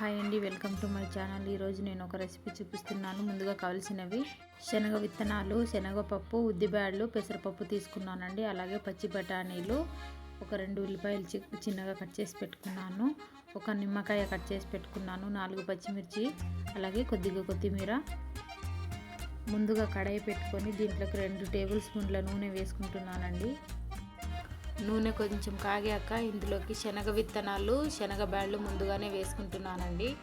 Hi అండి welcome to my channel. ఈరోజు నేను ఒక రెసిపీ చూపిస్తున్నాను. ముందుగా కావాల్సినవి శనగ విత్తనాలు శనగపప్పు ఉద్దిబ్యాళ్ళు పెసరపప్పు తీసుకున్నానండి. అలాగే పచ్చి బఠానీలు ఒక రెండు ఉల్లిపాయలు చి- చిన్నగా కట్ చేసి పెట్టుకున్నాను. ఒక నిమ్మకాయ కట్ చేసి పెట్టుకున్నాను. నాలుగు పచ్చిమిర్చి అలాగే కొద్దిగా కొత్తిమీర. ముందుగా కడాయి పెట్టుకొని దీంట్లోకి రెండు టేబుల్ స్పూన్ల నూనె వేసుకుంటున్నానండి. నూనె కొంచెం కాగాక ఇందులోకి శనగ విత్తనాలు శనగ బ్యాళ్ళు ముందుగానే వేసుకుంటున్నానండి.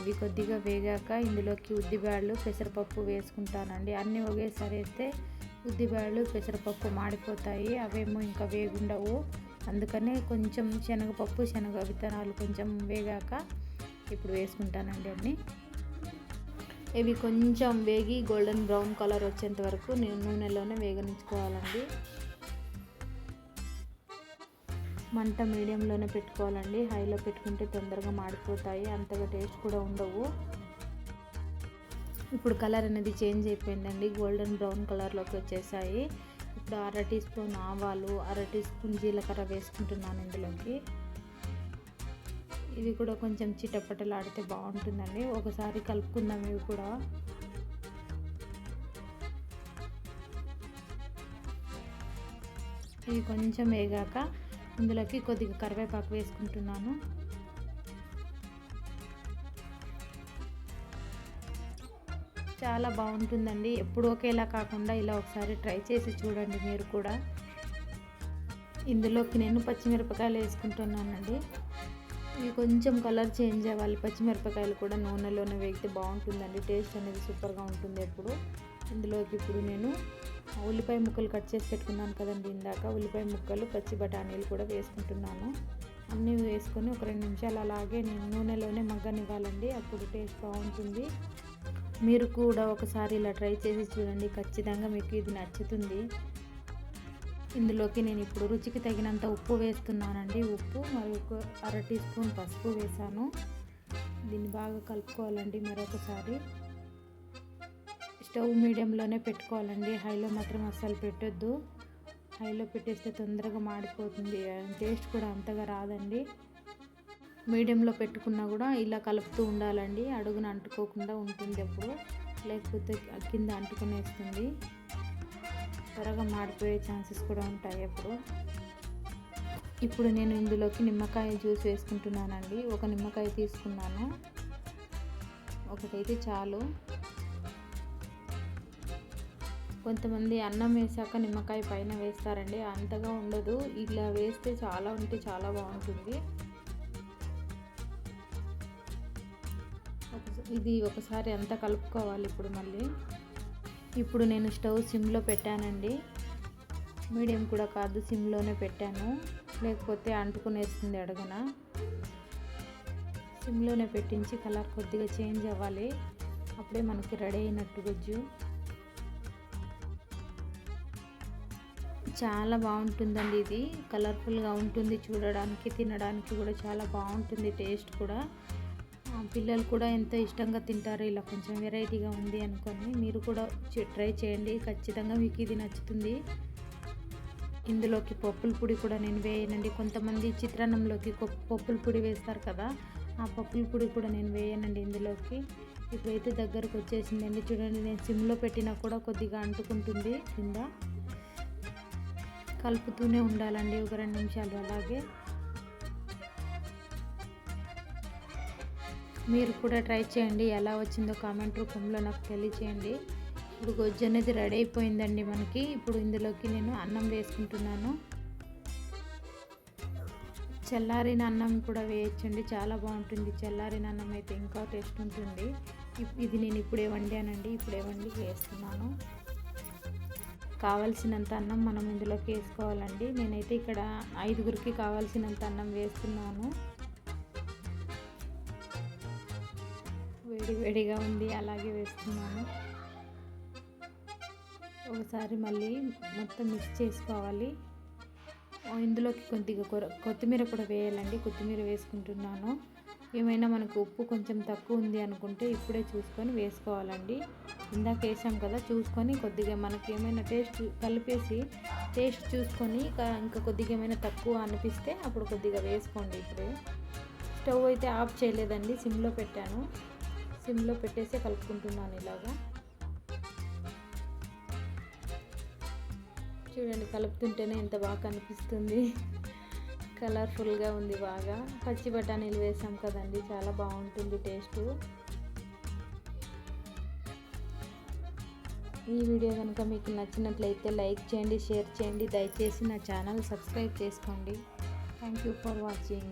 ఇవి కొద్దిగా వేగాక ఇందులోకి ఉద్దిబ్యాళ్ళు పెసరపప్పు వేసుకుంటానండి. అన్నీ ఒకేసారి అయితే ఉద్దిబ్యాళ్ళు పెసరపప్పు మాడిపోతాయి. అవేమో ఇంకా వేగుండవు. అందుకనే కొంచెం శనగపప్పు శనగ విత్తనాలు కొంచెం వేగాక ఇప్పుడు వేసుకుంటానండి అన్నీ. ఇవి కొంచెం వేగి గోల్డెన్ బ్రౌన్ కలర్ వచ్చేంత వరకు నేను నూనెలోనే వేగనించుకోవాలండి మంట మీడియంలోనే పెట్టుకోవాలండి. హైలో పెట్టుకుంటే తొందరగా మాడిపోతాయి. అంతగా టేస్ట్ కూడా ఉండవు. ఇప్పుడు కలర్ అనేది చేంజ్ అయిపోయిందండి. గోల్డెన్ బ్రౌన్ కలర్లోకి వచ్చేసాయి. ఇప్పుడు అర టీ స్పూన్ ఆవాలు అర టీ స్పూన్ జీలకర్ర వేసుకుంటున్నాను ఇందులోకి. ఇవి కూడా కొంచెం చిటపటలాడితే బాగుంటుందండి. ఒకసారి కలుపుకుందాం ఇవి కూడా. ఇవి కొంచెం వేగాక ఇందులోకి కొద్దిగా కరివేపాకు వేసుకుంటున్నాను. చాలా బాగుంటుందండి. ఎప్పుడు ఒకేలా కాకుండా ఇలా ఒకసారి ట్రై చేసి చూడండి మీరు కూడా. ఇందులోకి నేను పచ్చిమిరపకాయలు వేసుకుంటున్నానండి. ఇవి కొంచెం కలర్ చేంజ్ అవ్వాలి. పచ్చిమిరపకాయలు కూడా నూనెలోనే వేగితే బాగుంటుందండి. టేస్ట్ అనేది సూపర్గా ఉంటుంది ఎప్పుడు. ఇందులోకి ఇప్పుడు నేను ఉల్లిపాయ ముక్కలు కట్ చేసి పెట్టుకున్నాను కదండి ఇందాక. ఉల్లిపాయ ముక్కలు పచ్చి బఠానీలు కూడా వేసుకుంటున్నాను. అన్నీ వేసుకొని ఒక రెండు నిమిషాలు అలాగే నేను నూనెలోనే మగ్గనివ్వాలండి. అప్పుడు టేస్ట్ బాగుంటుంది. మీరు కూడా ఒకసారి ఇలా ట్రై చేసి చూడండి. ఖచ్చితంగా మీకు ఇది నచ్చుతుంది. ఇందులోకి నేను ఇప్పుడు రుచికి తగినంత ఉప్పు వేస్తున్నానండి. ఉప్పు మరియు ఒక అర టీ స్పూన్ పసుపు వేసాను దీన్ని బాగా కలుపుకోవాలండి మరొకసారి. స్టవ్ మీడియంలోనే పెట్టుకోవాలండి. హైలో మాత్రం అస్సలు పెట్టొద్దు. హైలో పెట్టేస్తే తొందరగా మాడిపోతుంది. టేస్ట్ కూడా అంతగా రాదండి. మీడియంలో పెట్టుకున్నా కూడా ఇలా కలుపుతూ ఉండాలండి. అడుగున అంటుకోకుండా ఉంటుంది ఎప్పుడు. లేకపోతే కింద అంటుకునేస్తుంది త్వరగా మాడిపోయే ఛాన్సెస్ కూడా ఉంటాయి అప్పుడు ఇప్పుడు నేను ఇందులోకి నిమ్మకాయ జ్యూస్ వేసుకుంటున్నానండి. ఒక నిమ్మకాయ తీసుకున్నాను. ఒకటైతే చాలు. కొంతమంది అన్నం వేసాక నిమ్మకాయ పైన వేస్తారండి. అంతగా ఉండదు. ఇలా వేస్తే చాలా ఉంటే చాలా బాగుంటుంది. ఇది ఒకసారి అంతా కలుపుకోవాలి ఇప్పుడు మళ్ళీ. ఇప్పుడు నేను స్టవ్ సిమ్లో పెట్టానండి. మీడియం కూడా కాదు సిమ్లోనే పెట్టాను. లేకపోతే అంటుకునేస్తుంది అడుగున. సిమ్లోనే పెట్టించి కలర్ కొద్దిగా చేంజ్ అవ్వాలి. అప్పుడే మనకి రెడీ అయినట్టు గుజ్జు. చాలా బాగుంటుందండి ఇది. కలర్ఫుల్గా ఉంటుంది చూడడానికి తినడానికి కూడా చాలా బాగుంటుంది టేస్ట్ కూడా. పిల్లలు కూడా ఎంతో ఇష్టంగా తింటారు. ఇలా కొంచెం వెరైటీగా ఉంది అనుకోండి మీరు కూడా ట్రై చేయండి. ఖచ్చితంగా మీకు ఇది నచ్చుతుంది. ఇందులోకి పప్పుల పొడి కూడా నేను వేయనండి. కొంతమంది చిత్రాన్నంలోకి పప్పుల పొడి వేస్తారు కదా ఆ పప్పుల పొడి కూడా నేను వేయనండి ఇందులోకి. ఇప్పుడైతే దగ్గరకు వచ్చేసిందండి. చూడండి నేను సిమ్లో పెట్టినా కూడా కొద్దిగా అంటుకుంటుంది కింద. కలుపుతూనే ఉండాలండి ఒక రెండు నిమిషాలు అలాగే. మీరు కూడా ట్రై చేయండి ఎలా వచ్చిందో కామెంట్ రూపంలో నాకు తెలియచేయండి. ఇప్పుడు గొజ్జు అనేది రెడీ అయిపోయిందండి మనకి. ఇప్పుడు ఇందులోకి నేను అన్నం వేసుకుంటున్నాను. చల్లారిన అన్నం కూడా వేయచ్చండి చాలా బాగుంటుంది. చల్లారిన అన్నం అయితే ఇంకా టేస్ట్ ఉంటుంది. ఇప్- ఇది నేను ఇప్పుడే వండానండి ఇప్పుడే వండి వేస్తున్నాను. కావలసినంత అన్నం మనం ఇందులోకి వేసుకోవాలండి. నేనైతే ఇక్కడ ఐదుగురికి కావాల్సినంత అన్నం వేస్తున్నాను. వేడి వేడిగా ఉంది అలాగే వేస్తున్నాను. ఒకసారి మళ్ళీ మొత్తం మిక్స్ చేసుకోవాలి. ఇందులోకి కొద్దిగా కొర కొత్తిమీర కూడా వేయాలండి. కొత్తిమీర వేసుకుంటున్నాను. ఏమైనా మనకు ఉప్పు కొంచెం తక్కువ ఉంది అనుకుంటే ఇప్పుడే చూసుకొని వేసుకోవాలండి. ఇందాక వేసాం కదా చూసుకొని కొద్దిగా మనకి ఏమైనా టేస్ట్ కలిపేసి టేస్ట్ చూసుకొని ఇంకా ఇంకా కొద్దిగా ఏమైనా తక్కువ అనిపిస్తే అప్పుడు కొద్దిగా వేసుకోండి ఇప్పుడే. స్టవ్ అయితే ఆఫ్ చేయలేదండి సిమ్లో పెట్టాను. సిమ్లో పెట్టేసి కలుపుకుంటున్నాను ఇలాగా. చూడండి కలుపుతుంటేనే ఎంత బాగా కనిపిస్తుంది. కలర్ఫుల్గా ఉంది బాగా. పచ్చి బఠానీలు వేసాం కదండి చాలా బాగుంటుంది టేస్ట్. ఈ వీడియో కనుక మీకు నచ్చినట్లయితే లైక్ చేయండి షేర్ చేయండి. దయచేసి నా ఛానల్ సబ్స్క్రైబ్ చేసుకోండి. Thank you for watching